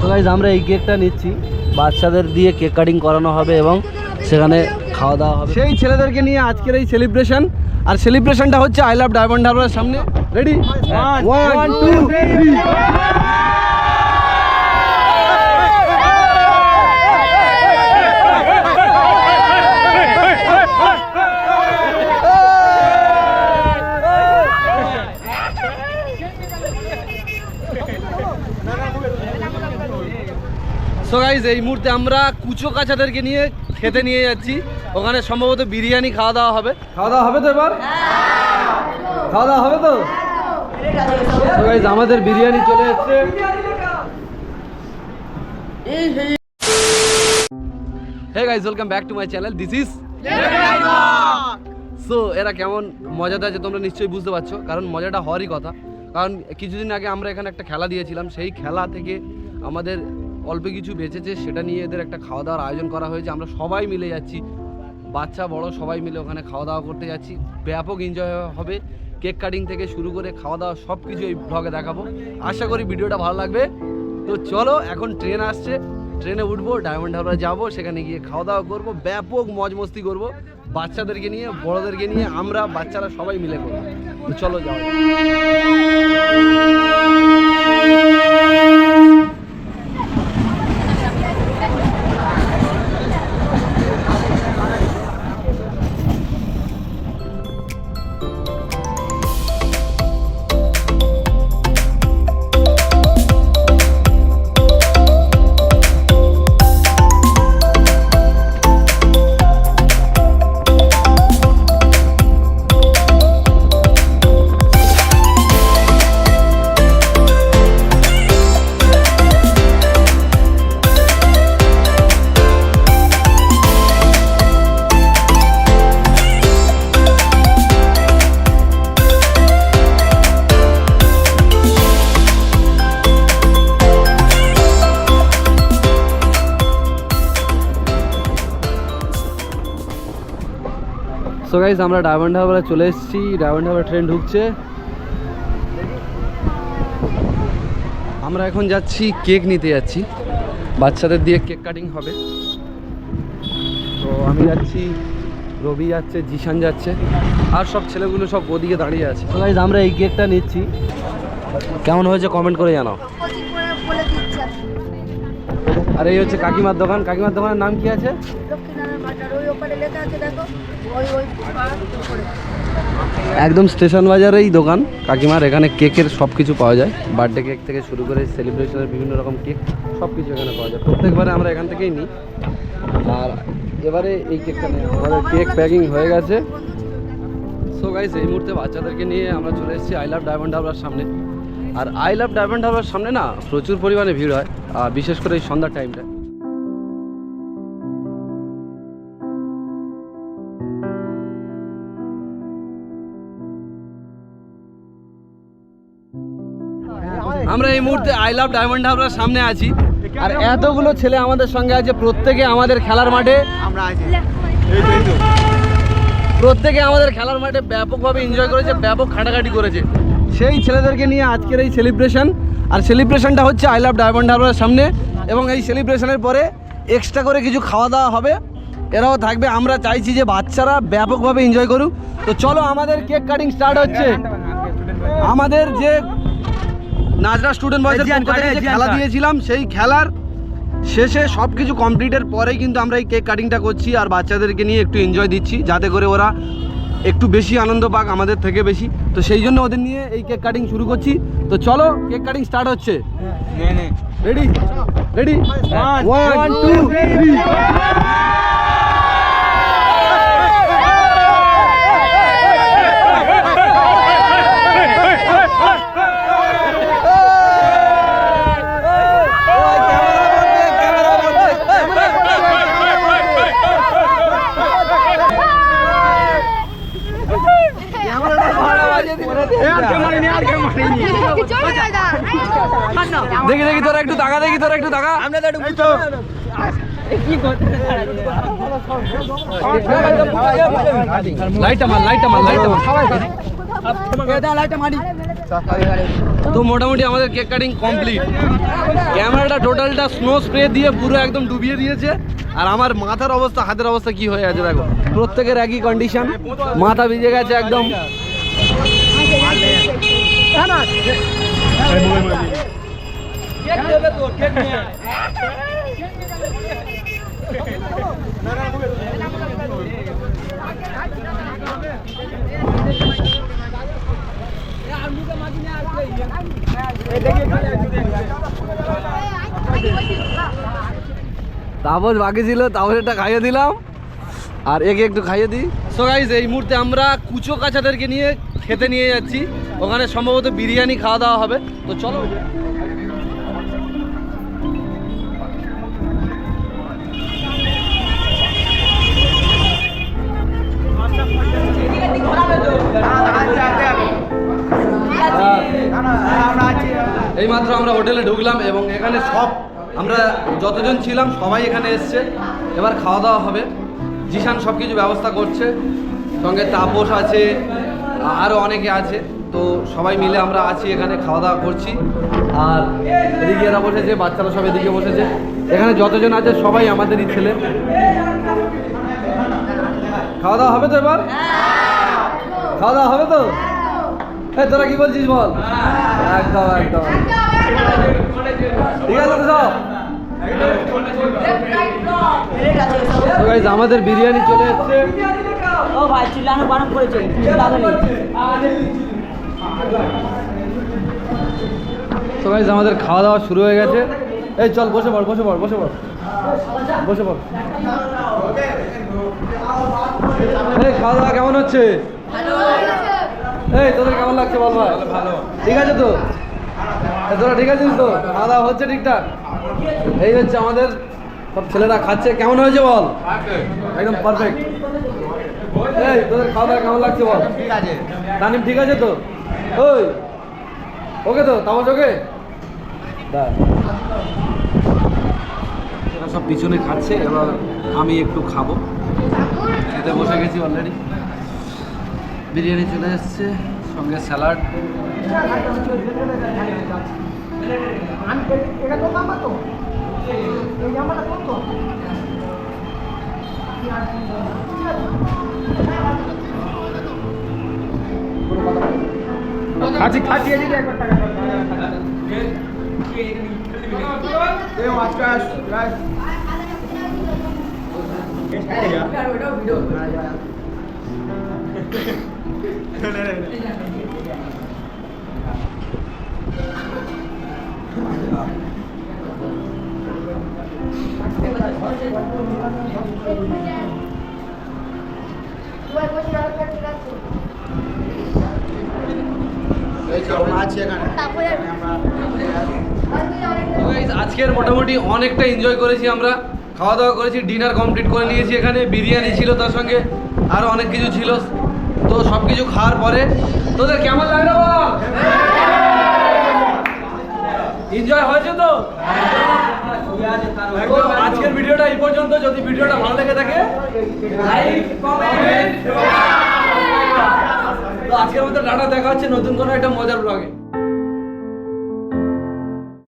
তো গাইজ আমরা এই কেকটা নিচ্ছি। বাচ্চাদের দিয়ে কেক কাটিং করানো হবে এবং সেখানে খাওয়া দাওয়া হবে। সেই ছেলেদেরকে নিয়ে আজকের এই সেলিব্রেশন আর সেলিব্রেশনটা হচ্ছে আই লাভ ডায়মন্ড হারবারের সামনে। Ready one two three guys এই মুহূর্তে আমরা কুচো কাছাদেরকে নিয়ে খেতে নিয়ে যাচ্ছি। ওখানে সম্ভবত বিরিয়ানি খাওয়া দাওয়া হবে। খাওয়া দাওয়া হবে তো এবার? খাওয়া দাওয়া হবে তো? So আমাদের বিরিয়ানি চলে এসছে। Hey guys welcome back to my channel this is so এরা কেমন মজাটা আছে তোমরা নিশ্চয়ই বুঝতে পারছ কারণ মজাটা হওয়ারই কথা। কারণ কিছুদিন আগে আমরা এখানে একটা খেলা দিয়েছিলাম। সেই খেলা থেকে আমাদের অল্প কিছু বেঁচেছে, সেটা নিয়ে এদের একটা খাওয়া দাওয়ার আয়োজন করা হয়েছে। আমরা সবাই মিলে যাচ্ছি। বাচ্চা, বড়, সবাই মিলে ওখানে খাওয়া দাওয়া করতে যাচ্ছি। ব্যাপক এনজয় হবে। কেক কাটিং থেকে শুরু করে খাওয়া দাওয়া সব কিছু এই ব্লগে দেখাবো। আশা করি ভিডিওটা ভালো লাগবে। তো চলো, এখন ট্রেন আসছে। ট্রেনে উঠবো ডায়মন্ড হারবার যাব, সেখানে গিয়ে খাওয়া দাওয়া করব, ব্যাপক মজ মস্তি করব। বাচ্চাদেরকে নিয়ে, বড়দেরকে নিয়ে, আমরা বাচ্চারা সবাই মিলে করব। তো চলো যাও সো গাইজ আমরা ডায়মন্ড হারবারে চলে এসেছি। ডায়মন্ড হারবার ট্রেন ঢুকছে। আমরা এখন যাচ্ছি কেক নিতে যাচ্ছি। বাচ্চাদের দিয়ে কেক কাটিং হবে। তো আমি যাচ্ছি, রবি যাচ্ছে, জিশান যাচ্ছে, আর সব ছেলেগুলো সব ওদিকে দাঁড়িয়ে আছে। তো গাইজ আমরা এই কেকটা নিচ্ছি। কেমন হয়েছে কমেন্ট করে জানাও। আর এই হচ্ছে কাকিমার দোকান। কাকিমার দোকানের নাম কি আছে? একদম স্টেশন বাজারেই দোকান। কাকিমার এখানে কেকের সব কিছু পাওয়া যায়। বার্থডে কেক থেকে শুরু করে সেলিব্রেশনের বিভিন্ন রকম কেক সব কিছু এখানে পাওয়া যায়। প্রত্যেকবারে আমরা এখান থেকেই নিই। আর এবারে এই কেকটা নিয়ে আমাদের কেক প্যাকিং হয়ে গেছে। সো গাইস এই মুহূর্তে বাচ্চাদেরকে নিয়ে আমরা চলে এসেছি আই লাভ ডায়মন্ড হারবার সামনে। আর আই লাভ ডায়মন্ড হারবার সামনে না, প্রচুর পরিমাণে ভিড় হয়। বিশেষ করে এই সন্ধ্যার টাইমটা এই মুহূর্তে আই লাভ ডায়মন্ড হারবার সামনে আছি। আর এতগুলো ছেলে আমাদের সঙ্গে আছে প্রত্যেকে আমাদের খেলার মাঠে। প্রত্যেকে আমাদের খেলার মাঠে ব্যাপকভাবে এনজয় করেছে ব্যাপক খাটাখাটি করেছে। সেই ছেলেদেরকে নিয়ে আজকের এই সেলিব্রেশন আর সেলিব্রেশনটা হচ্ছে আই লাভ ডায়মন্ড হারবারের সামনে। এবং এই সেলিব্রেশনের পরে এক্সট্রা করে কিছু খাওয়া দাওয়া হবে। এরাও থাকবে। আমরা চাইছি যে বাচ্চারা ব্যাপকভাবে এনজয় করুক। তো চলো আমাদের কেক কাটিং স্টার্ট হচ্ছে। আমাদের যে নাজরা স্টুডেন্ট বয়সের পক্ষ থেকে যে খেলা দিয়েছিলাম সেই খেলার শেষে সব কিছু কমপ্লিটের পরেই কিন্তু আমরা এই কেক কাটিংটা করছি আর বাচ্চাদেরকে নিয়ে একটু এনজয় দিচ্ছি যাতে করে ওরা একটু বেশি আনন্দ পাক আমাদের থেকে বেশি। তো সেই জন্য ওদের নিয়ে এই কেক কাটিং শুরু করছি। তো চলো কেক কাটিং স্টার্ট হচ্ছে। Ready ready one two three দেখি দেখি তোরা একটু টাকা দেখি তোরা একটু লাইট আমার লাইট আমার লাইট আমার তো মোটামুটি আমাদের কেক কাটিং কমপ্লিট ক্যামেরাটা টোটালটা স্নো স্প্রে দিয়ে পুরো একদম ডুবিয়ে দিয়েছে। আর আমার মাথার অবস্থা, হাতের অবস্থা কি হয়ে আছে দেখো? প্রত্যেকের একই কন্ডিশন মাথা ভিজে গেছে একদম। তাপস বাকি ছিল তাপসেরটা খাইয়ে দিলাম। আর একে একটু খাইয়ে দিই। সো গাইজ এই মুহূর্তে আমরা কুচো কাছাদেরকে নিয়ে খেতে নিয়ে যাচ্ছি। ওখানে সম্ভবত বিরিয়ানি খাওয়া দাওয়া হবে। তো চলো। এই মাত্র আমরা হোটেলে ঢুকলাম এবং এখানে সব আমরা যতজন ছিলাম, সবাই এখানে এসছে। এবার খাওয়া দাওয়া হবে। জিশান সব কিছু ব্যবস্থা করছে। সঙ্গে তাপস আছে আরও অনেকে আছে। তো সবাই মিলে আমরা আছি, এখানে খাওয়া দাওয়া করছি। আর এদিকে এরা বসেছে, বাচ্চারা সব এদিকে বসেছে। এখানে যতজন আছে, সবাই আমাদেরই ছেলে। খাওয়া দাওয়া হবে তো এবার? খাওয়া দাওয়া হবে তো? হ্যাঁ তোরা কি বলছিস বল? একদম একদম। ঠিক আছে তো সব আমাদের বিরিয়ানি চলে এসছে। ও ভাই চিল্লানো বারণ করেছে। তো গাইজ আমাদের খাওয়া দাওয়া শুরু হয়ে গেছে। এই চল বসে পড় বসে পড় বসে পড়। বসে পড়। এই খাওয়া দাওয়া কেমন হচ্ছে? এই তোদের কেমন লাগছে বল ভাই? ভালো। ঠিক আছে তো? তোরা ঠিক আছিস তো? খাওয়া দাওয়া হচ্ছে ঠিকঠাক? এই হচ্ছে আমাদের সব ছেলেরা খাচ্ছে। কেমন হয়েছে বল? একদম পারফেক্ট এই তোদের খাওয়া দাওয়া কেমন লাগছে বল? ঠিক আছে। তানিম ঠিক আছে তো? ওই ওকে তো? তামাজ ওকে? এরা সব পিছনে খাচ্ছে এবার আমি একটু খাব। খেতে বসে গেছি অলরেডি বিরিয়ানি চলে এসছে সঙ্গে স্যালাড। খাচ্ছি খাচ্ছি একবার টাকা guys, আজকের মোটামুটি অনেকটা এনজয় করেছি আমরা। খাওয়া দাওয়া করেছি ডিনার কমপ্লিট করে নিয়েছি এখানে। বিরিয়ানি ছিল তার সঙ্গে আরও অনেক কিছু ছিল। তো সব কিছু খাওয়ার পরে তোদের কেমন লাগল এনজয় হয়েছে তো? আজকের ভিডিওটা এই পর্যন্ত। যদি ভিডিওটা ভালো লেগে থাকে তো আজকের মধ্যে টাটা, দেখা হচ্ছে নতুন কোনো একটা মজার ব্লগে